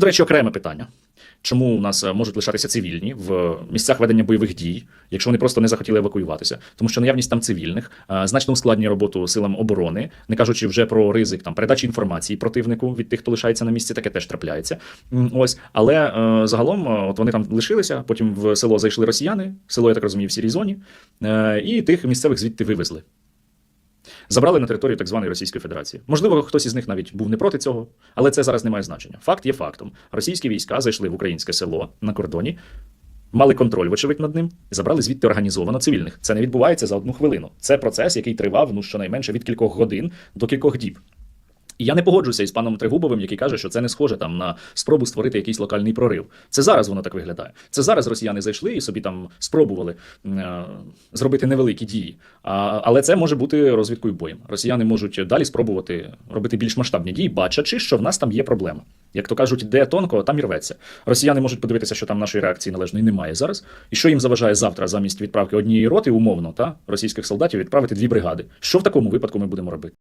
До речі, окреме питання. Чому у нас е, можуть лишатися цивільні в місцях ведення бойових дій, якщо вони просто не захотіли евакуюватися? Тому що наявність там цивільних е, значно ускладнює роботу силам оборони, не кажучи вже про ризик там передачі інформації противнику від тих, хто лишається на місці, таке теж трапляється. Ось, але е, загалом, е, от вони там лишилися, потім в село зайшли росіяни, село, я так розумію, в сірій зоні, е, і тих місцевих звідти вивезли. Забрали на територію так званої Російської Федерації. Можливо, хтось із них навіть був не проти цього, але це зараз не має значення. Факт є фактом. Російські війська зайшли в українське село на кордоні, мали контроль, вочевидь, над ним, і забрали звідти організовано цивільних. Це не відбувається за одну хвилину. Це процес, який тривав ну щонайменше від кількох годин до кількох діб. І я не погоджуюся із паном Тригубовим, який каже, що це не схоже там на спробу створити якийсь локальний прорив. Це зараз воно так виглядає. Це зараз росіяни зайшли і собі там спробували е, зробити невеликі дії. А, але це може бути розвідкою боєм. Росіяни можуть далі спробувати робити більш масштабні дії, бачачи, що в нас там є проблема. Як то кажуть, де тонко, там і рветься. Росіяни можуть подивитися, що там нашої реакції належної немає зараз. І що їм заважає завтра замість відправки однієї роти, умовно, та російських солдатів відправити дві бригади. Що в такому випадку ми будемо робити?